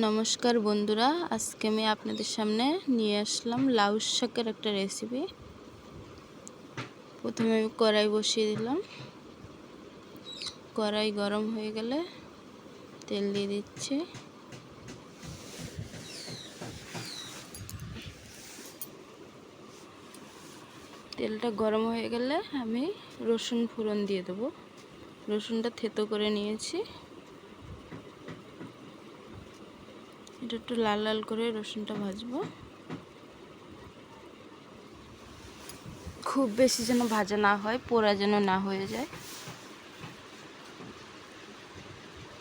নমস্কার বন্ধুরা, আজকে আমি আপনাদের সামনে নিয়ে আসলাম লাউ শাকের একটা রেসিপি প্রথমে আমি কড়াই বসিয়ে দিলাম। কড়াই গরম হয়ে গেলে তেল দিয়ে দিচ্ছি। তেলটা গরম হয়ে গেলে আমি রসুন ফোড়ন দিয়ে দেবো। রসুনটা থেতো করে নিয়েছি। এটা একটু লাল লাল করে রসুনটা ভাজবো। খুব বেশি যেন ভাজা না হয়, পোড়া যেন না হয়ে যায়।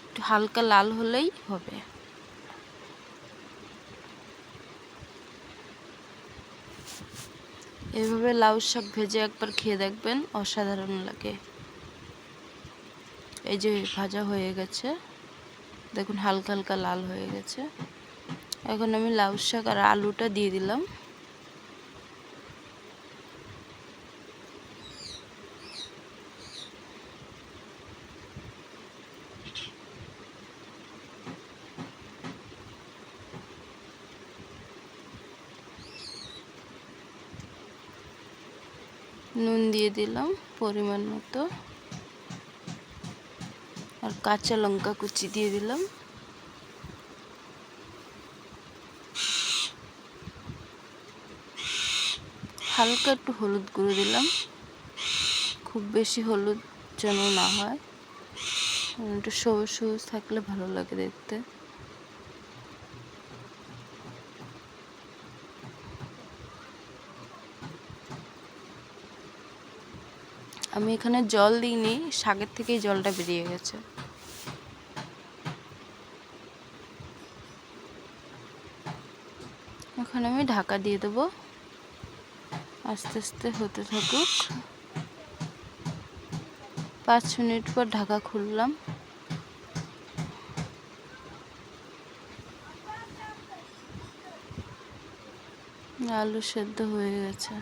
একটু হালকা লাল হলেই হবে। এভাবে লাউ শাক ভেজে একবার খেয়ে দেখবেন, অসাধারণ লাগে। এই যে ভাজা হয়ে গেছে। দেখুন, হালকা হালকা লাল হয়ে গেছে। এখন আমি লাউ শাক আর আলুটা দিয়ে দিলাম। নুন দিয়ে দিলাম পরিমাণ মতো। আর কাঁচা লঙ্কা কুচি দিয়ে দিলাম। হালকা একটু হলুদ গুঁড়ো দিলাম। খুব বেশি হলুদ যেন না হয়। একটু সবুজ সবুজ থাকলে ভালো লাগে দেখতে। আমি এখানে জল দিইনি, শাকের থেকেই জলটা বেরিয়ে গেছে। এখন আমি ঢাকা দিয়ে দেবো। আস্তে আস্তে হতে থাকুক। পাঁচ মিনিট পর ঢাকা খুললাম। আলু সেদ্ধ হয়ে গেছে।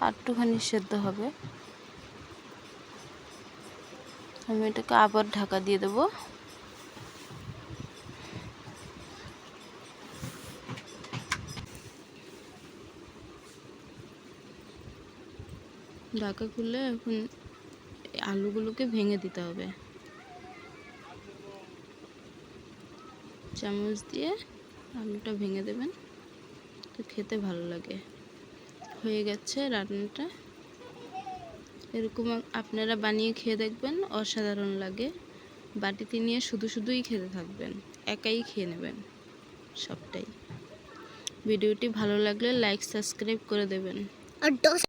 আটটুখানি সেদ্ধ হবে। আমি এটাকে আবার ঢাকা দিয়ে দেবো। ঢাকা খুললে এখন আলুগুলোকে ভেঙে দিতে হবে। চামচ দিয়ে আলুটা ভেঙে দেবেন। তো খেতে ভালো লাগে। হয়ে গেছে রান্নাটা। এরকম আপনারা বানিয়ে খেয়ে দেখবেন, অসাধারণ লাগে। বাটিতে নিয়ে শুধু শুধুই খেতে থাকবেন, একাই খেয়ে নেবেন সবটাই। ভিডিওটি ভালো লাগলে লাইক সাবস্ক্রাইব করে দেবেন।